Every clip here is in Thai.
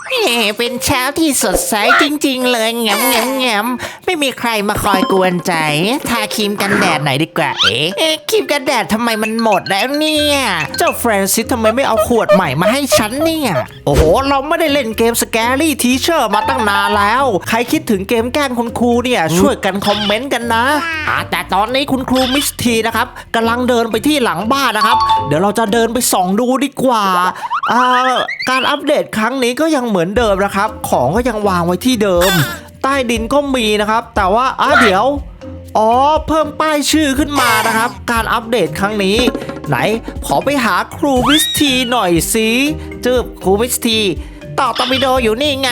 เฮ้เป็นเช้าที่สดใสจริง ๆ เลยแงมแงมแงมไม่มีใครมาคอยกวนใจ ทาครีมกันแดดหน่อยดีกว่าเอ๊ะเอ๊ะครีมกันแดดทำไมมันหมดแล้วเนี่ย เจ้าแฟรนซิสทำไมไม่เอาขวดใหม่มาให้ฉันเนี่ย โอ้โห เราไม่ได้เล่นเกมสแกรี่ทีเชอร์มาตั้งนานแล้ว ใครคิดถึงเกมแกล้งคุณครูเนี่ย ช่วยกันคอมเมนต์กันนะอ่าแต่ตอนนี้คุณครูมิสทีนะครับกำลังเดินไปที่หลังบ้านนะครับ เดี๋ยวเราจะเดินไปส่องดูดีกว่าอ่าการอัปเดตครั้งนี้ก็ยังเหมือนเดิมนะครับ ของก็ยังวางไว้ที่เดิม ใต้ดินก็มีนะครับ แต่ว่าอะเดี๋ยวอ๋อเพิ่มป้ายชื่อขึ้นมานะครับ การอัปเดตครั้งนี้ ไหนขอไปหาครูวิสทีหน่อยสิจืบครูวิสทีต่อตอร์ปิโดอยู่นี่ไง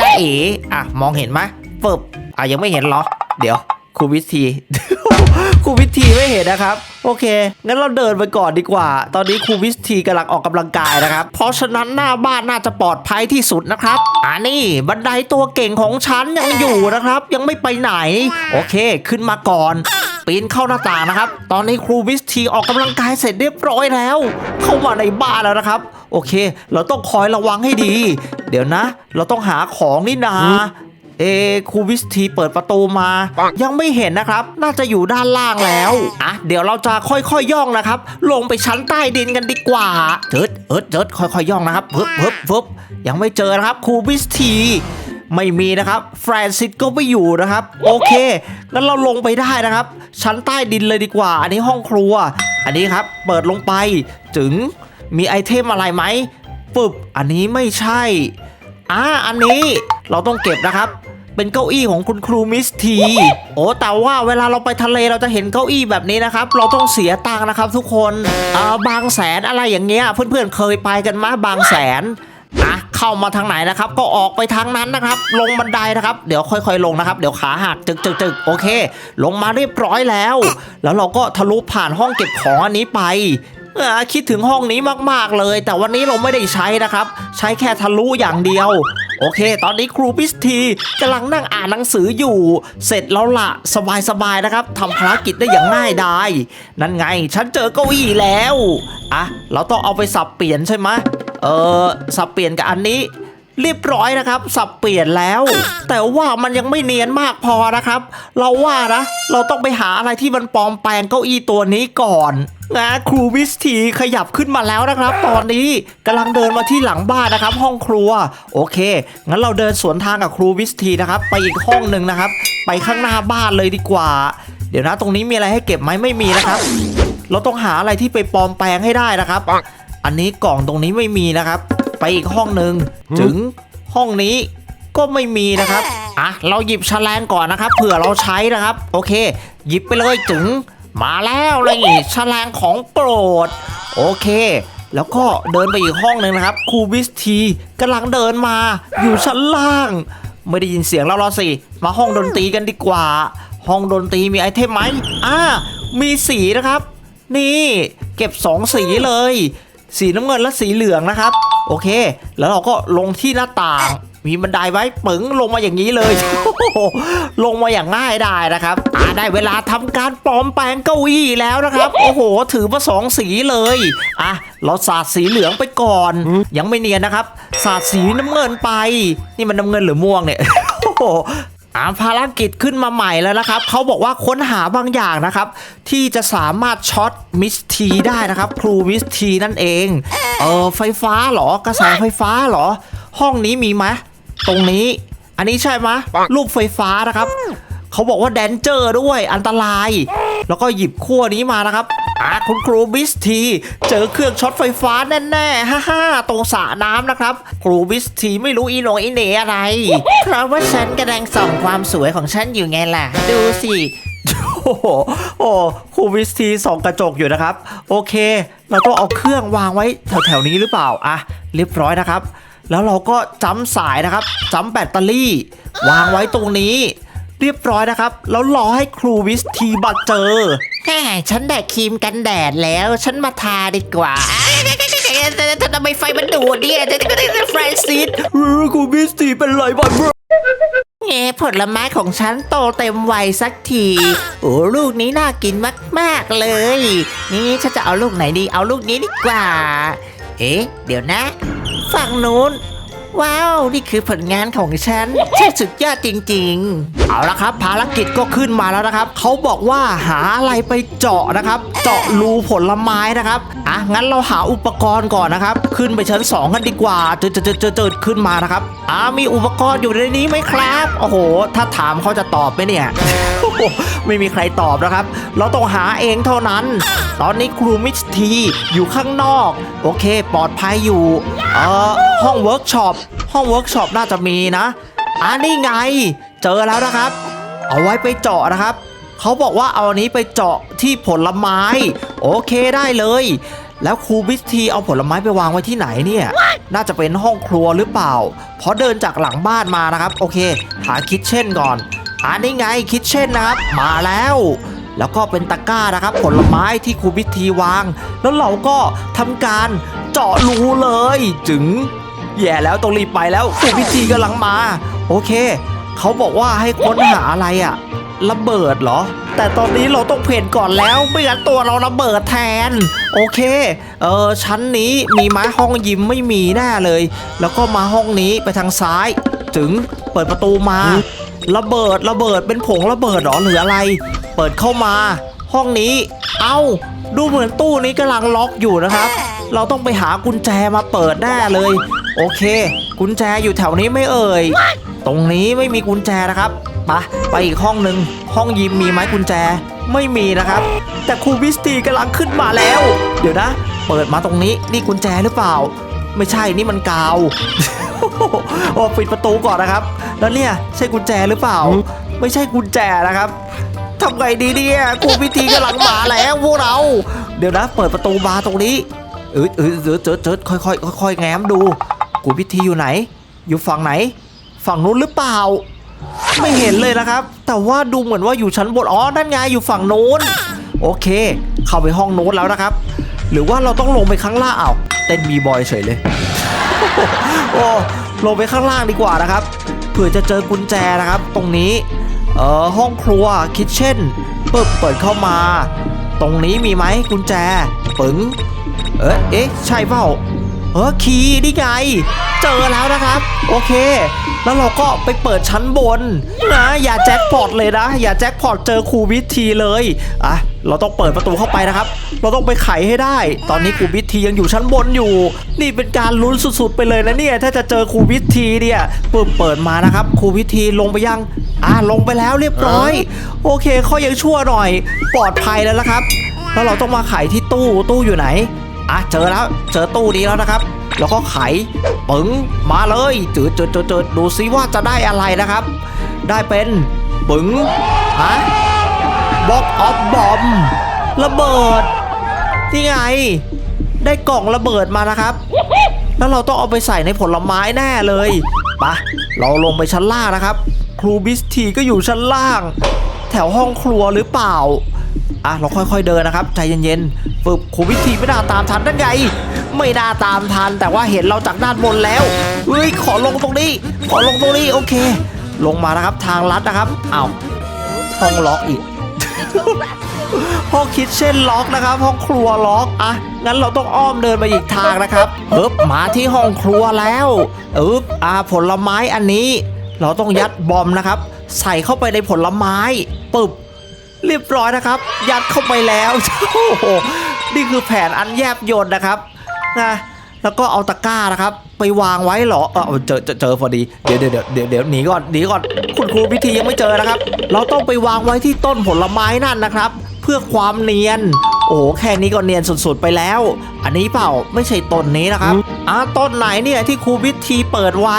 จ้าเอ๋อะมองเห็นไหมเปึบอะยังไม่เห็นเหรอ เดี๋ยวครูวิสที ครูวิสทีไม่เห็นนะครับ โอเค งั้นเราเดินไปก่อนดีกว่า ตอนนี้ครูวิสทีกำลังออกกำลังกายนะครับ เพราะฉะนั้นหน้าบ้านน่าจะปลอดภัยที่สุดนะครับอ่านี่บันไดตัวเก่งของฉันยังอยู่นะครับ ยังไม่ไปไหน โอเค ขึ้นมาก่อนปีนเข้าหน้าต่างนะครับ ตอนนี้ครูวิสทีออกกำลังกายเสร็จเรียบร้อยแล้ว เข้ามาในบ้านแล้วนะครับ โอเค เราต้องคอยระวังให้ดี เดี๋ยวนะ เราต้องหาของนี่นา เอครูวิสทีเปิดประตูมา ยังไม่เห็นนะครับ น่าจะอยู่ด้านล่างแล้วอะเดี๋ยวเราจะค่อยๆย่องนะครับ ลงไปชั้นใต้ดินกันดีกว่าเจิดเอิดเจิดค่อยๆย่องนะครับเพิบเพิบเพิบยังไม่เจอนะครับครูวิสทีไม่มีนะครับ แฟรนซิสก็ไม่อยู่นะครับ โอเคงั้นเราลงไปได้นะครับ ชั้นใต้ดินเลยดีกว่า อันนี้ห้องครัว อันนี้ครับ เปิดลงไปถึงมีไอเทมอะไรไหมปึบอันนี้ไม่ใช่อ่าอันนี้ เราต้องเก็บนะครับ เป็นเก้าอี้ของคุณครูมิสที โอ้แต่ว่าเวลาเราไปทะเลเราจะเห็นเก้าอี้แบบนี้นะครับ เราต้องเสียตังค์นะครับทุกคนอ่าบางแสนอะไรอย่างเงี้ยเพื่อนๆเคยไปกันมาบางแสนอะเข้ามาทางไหนนะครับ ก็ออกไปทางนั้นนะครับ ลงบันไดนะครับ เดี๋ยวค่อยๆ ลงนะครับ เดี๋ยวขาหักจึกจึกจึกโอเค ลงมาเรียบร้อยแล้ว แล้วเราก็ทะลุผ่านห้องเก็บของอันนี้ไปคิดถึงห้องนี้มากๆเลย แต่วันนี้เราไม่ได้ใช้นะครับ ใช้แค่ทะลุอย่างเดียว โอเค ตอนนี้ครูพิสทีกำลังนั่งอ่านหนังสืออยู่ เสร็จแล้วละสบายๆนะครับทำภารกิจได้อย่างง่ายดายนั่นไง ฉันเจอเก้าอี้แล้วอะเราต้องเอาไปสับเปลี่ยนใช่ไหมเออสับเปลี่ยนกับอันนี้เรียบร้อยนะครับ สับเปลี่ยนแล้ว แต่ว่ามันยังไม่เนียนมากพอนะครับ เราว่านะ เราต้องไปหาอะไรที่มันปลอมแปลงเก้าอี้ตัวนี้ก่อน นะครูวิสทีขยับขึ้นมาแล้วนะครับ ตอนนี้กำลังเดินมาที่หลังบ้านนะครับ ห้องครัว โอเค งั้นเราเดินสวนทางกับครูวิสทีนะครับ ไปอีกห้องหนึ่งนะครับ ไปข้างหน้าบ้านเลยดีกว่า เดี๋ยวนะตรงนี้มีอะไรให้เก็บไหมไม่มีนะครับ เราต้องหาอะไรที่ไปปลอมแปลงให้ได้นะครับ อันนี้กล่องตรงนี้ไม่มีนะครับ ไปอีกห้องหนึ่งถึงห้องนี้ก็ไม่มีนะครับอะเราหยิบแฉลงก่อนนะครับเผื่อเราใช้นะครับ โอเค หยิบไปเลยถึง มาแล้วเลยนี่แฉลงของโปรด โอเค แล้วก็เดินไปอีกห้องหนึ่งนะครับครูวิสทีกำลังเดินมาอยู่ชั้นล่าง ไม่ได้ยินเสียงเราเราสิมาห้องดนตรีกันดีกว่า ห้องดนตรีมีไอเทมไหมอ่ามีสีนะครับ นี่เก็บสองสีเลย สีน้ำเงินและสีเหลืองนะครับ โอเค แล้วเราก็ลงที่หน้าต่าง มีบันไดไว้ปึ๋งลงมาอย่างนี้เลยลงมาอย่างง่ายได้นะครับอ่าได้เวลาทำการปลอมแปลงเก้าอี้แล้วนะครับ โอ้โห ถือมาสองสีเลยอะเราสาดสีเหลืองไปก่อน ยังไม่เนียนนะครับ สาดสีน้ำเงินไป นี่มันน้ำเงินหรือม่วงเนี่ยโอ้โหอาภารกิจขึ้นมาใหม่แล้วนะครับ เขาบอกว่าค้นหาบางอย่างนะครับ ที่จะสามารถช็อตมิสทีได้นะครับ ครูมิสทีนั่นเอง เออไฟฟ้าเหรอกระแสไฟฟ้าเหรอ ห้องนี้มีไหม ตรงนี้ อันนี้ใช่ไหมลูกไฟฟ้านะครับ เขาบอกว่าแดนเจอร์ด้วยอันตราย แล้วก็หยิบขั้วนี้มานะครับอะคุณครูบิสที เจอเครื่องช็อตไฟฟ้าแน่ๆ ฮ่าฮ่าตรงสระน้ำนะครับ ครูบิสทีไม่รู้อีโหนอีเหนอะไร เพราะว่าฉันกำลังส่องความสวยของฉันอยู่ไงล่ะ ดูสิ โอ้โหโอ้ครูวิสทีส่องกระจกอยู่นะครับ โอเค เราต้องเอาเครื่องวางไว้แถวๆนี้หรือเปล่า อะ เรียบร้อยนะครับ แล้วเราก็จ้ำสายนะครับจ้ำแบตเตอรี่ วางไว้ตรงนี้ เรียบร้อยนะครับ แล้วรอให้ครูวิสทีบัตเจอแค่ฉันได้ครีมกันแดดแล้ว ฉันมาทาดีกว่าทำไมไฟมันดูดเนี่ยแฟรนซิสครูวิสทีเป็นไรบ้างเอ้ผลไม้ของฉันโตเต็มวัยสักที โอ้ลูกนี้น่ากินมาก ๆ เลย นี่ฉันจะเอาลูกไหนดี เอาลูกนี้ดีกว่า เอ๊ะ เดี๋ยวนะ ฝั่งนู้น ว้าว นี่คือผลงานของฉันใช่สุดยอดจริง ๆ เอาละครับ ภารกิจก็ขึ้นมาแล้วนะครับ เขาบอกว่าหาอะไรไปเจาะนะครับ เจาะรูผลไม้นะครับ อะ งั้นเราหาอุปกรณ์ก่อนนะครับ ขึ้นไปชั้น 2 กันดีกว่าเจอเจอเจอเจอเจอขึ้นมานะครับ อ่ามีอุปกรณ์อยู่ในนี้ไหมครับ โอ้โห ถ้าถามเขาจะตอบไหมเนี่ย ไม่มีใครตอบนะครับ เราต้องหาเองเท่านั้นตอนนี้ครูมิสทีอยู่ข้างนอก โอเค ปลอดภัยอยู่ เอ่อห้องเวิร์กช็อปห้องเวิร์กช็อปน่าจะมีนะอ่านี่ไง เจอแล้วนะครับ เอาไว้ไปเจาะนะครับ เขาบอกว่าเอาอันนี้ไปเจาะที่ผลไม้ โอเคได้เลย แล้วครูมิสทีเอาผลไม้ไปวางไว้ที่ไหนเนี่ย น่าจะเป็นห้องครัวหรือเปล่า เพราะเดินจากหลังบ้านมานะครับ โอเค หาคิทเช่นก่อนอ่านี่ไงคิทเช่นนะครับ มาแล้ว แล้วก็เป็นตะกร้านะครับ ผลไม้ที่ครูพิธีวาง แล้วเราก็ทำการเจาะรูเลย จึงแย่แล้วต้องรีบไปแล้วครูพิธีกำลังมา โอเค เขาบอกว่าให้ค้นหาอะไรอะระเบิดเหรอ แต่ตอนนี้เราต้องเพนก่อนแล้วไม่งั้นตัวเราระเบิดแทน โอเค เออชั้นนี้มีไม้ห้องยิมไม่มีแน่เลย แล้วก็มาห้องนี้ไปทางซ้าย ถึงเปิดประตูมา ระเบิดระเบิดเป็นผงระเบิดเหรอหรืออะไร เปิดเข้ามา ห้องนี้ เอ้า ดูเหมือนตู้นี้กำลังล็อกอยู่นะครับ เราต้องไปหากุญแจมาเปิดแน่เลย โอเค กุญแจอยู่แถวนี้ไม่เอ่ย ตรงนี้ไม่มีกุญแจนะครับไปะไปอีกห้องหนึ่งห้องยิมมีไหมกุญแจไม่มีนะครับ แต่ครูวิสตีกำลังขึ้นมาแล้ว เดี๋ยวนะ เปิดมาตรงนี้นี่กุญแจหรือเปล่า ไม่ใช่นี่มันกาวโอ้ปิดประตูก่อนนะครับ แล้วเนี่ยใช่กุญแจหรือเปล่า ไม่ใช่กุญแจนะครับ ทำไงดีเนี่ยครูพิธีกำลังมาแล้วพวกเรา เดี๋ยวนะเปิดประตูบาตรงนี้เออเออเจอเจอเจอค่อยค่อยค่อยแง้มดูครูพิธีอยู่ไหน อยู่ฝั่งไหน ฝั่งนู้นหรือเปล่า ไม่เห็นเลยนะครับ แต่ว่าดูเหมือนว่าอยู่ชั้นบนอ๋อนั่นไงอยู่ฝั่งโน้นโอเค เข้าไปห้องโน้นแล้วนะครับ หรือว่าเราต้องลงไปข้างล่างเอาเต้นบีบอยเฉยเลยโอ้ลงไปข้างล่างดีกว่านะครับเผื่อจะเจอกุญแจนะครับ ตรงนี้ เออห้องครัวคิทเช่นเปิดเปิดเข้ามา ตรงนี้มีไหมกุญแจปึ๋งเอ๊ะเอ๊ะใช่เปล่าเออคีย์นี่ไง เจอแล้วนะครับ โอเค แล้วเราก็ไปเปิดชั้นบนนะอย่าแจ็คพอตเลยนะ อย่าแจ็คพอตเจอครูวิทีเลยอะเราต้องเปิดประตูเข้าไปนะครับ เราต้องไปไขให้ได้ ตอนนี้ครูวิทียังอยู่ชั้นบนอยู่ นี่เป็นการลุ้นสุดๆ ไปเลยนะเนี่ย ถ้าจะเจอครูวิทีเนี่ยปึ๊บเปิดมานะครับครูวิทีลงไปยัง อะลงไปแล้วเรียบร้อย โอเคเขายังชั่วหน่อย ปลอดภัยแล้วละครับ แล้วเราต้องมาไขที่ตู้ตู้อยู่ไหนอะเจอแล้วเจอตู้นี้แล้วนะครับ แล้วก็ไขปึ๋งมาเลยจืดจืดจืดจืดดูซิว่าจะได้อะไรนะครับ ได้เป็นปึ๋งฮะบ็อกออฟบอมระเบิดนี่ไง ได้กล่องระเบิดมานะครับ แล้วเราต้องเอาไปใส่ในผลไม้แน่เลยปะเราลงไปชั้นล่างนะครับ ครูบิสทีก็อยู่ชั้นล่าง แถวห้องครัวหรือเปล่า อะ เราค่อยๆเดินนะครับ ใจเย็นๆฝึกครูวิธีไม่น่าตามทันนั่นไง ไม่น่าตามทัน แต่ว่าเห็นเราจากด้านบนแล้ว เฮ้ย ขอลงตรงนี้ ขอลงตรงนี้ โอเค ลงมานะครับทางลัดนะครับอ้าวห้องล็อกอีก ห้องคิดเช่นล็อกนะครับ ห้องครัวล็อกอะงั้นเราต้องอ้อมเดินไปอีกทางนะครับเอ๊บมาที่ห้องครัวแล้วเอ๊บอ่าผลไม้อันนี้ เราต้องยัดบอมนะครับ ใส่เข้าไปในผลไม้ปึบเรียบร้อยนะครับ ยัดเข้าไปแล้วโอ้โหนี่คือแผนอันแยบยนนะครับนะแล้วก็เอาตะกร้านะครับ ไปวางไว้เหรอเออเจอเจอเจอพอดีเดี๋ยวเดี๋ยวเดี๋ยวเดี๋ยวหนีก่อนหนีก่อนคุณครูพิธียังไม่เจอนะครับ เราต้องไปวางไว้ที่ต้นผลไม้นั่นนะครับ เพื่อความเนียน โอ้แค่นี้ก็เนียนสุดๆไปแล้ว อันนี้เปล่าไม่ใช่ต้นนี้นะครับ อ่าต้นไหนเนี่ยที่ครูพิธีเปิดไว้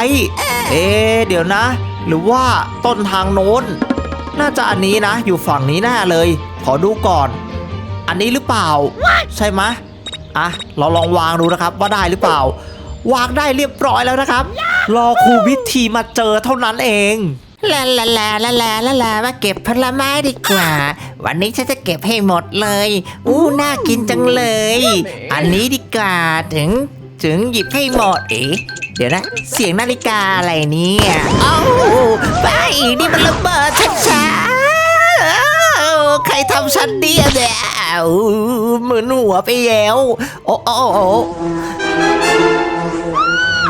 เอ๊ะเดี๋ยวนะ หรือว่าต้นทางโน้น น่าจะอันนี้นะ อยู่ฝั่งนี้แน่เลย ขอดูก่อน อันนี้หรือเปล่า ใช่ไหมะอะเราลองวางดูนะครับว่าได้หรือเปล่า วางได้เรียบร้อยแล้วนะครับ รอครูวิธีมาเจอเท่านั้นเองลาลาลาลาลาลาลามาเก็บผลไม้ดีกว่า วันนี้ฉันจะเก็บให้หมดเลย อู้น่ากินจังเลย อันนี้ดีกว่าถึง ถึงหยิบให้หมดเอ๋เดี๋ยวนะ เสียงนาฬิกาอะไรเนี่ยเอ้าไปนี่มันระเบิดช้าๆใครทำฉันเนี่ยเนี่ยเหมือนหัวไปแล้ว โอ้โอ้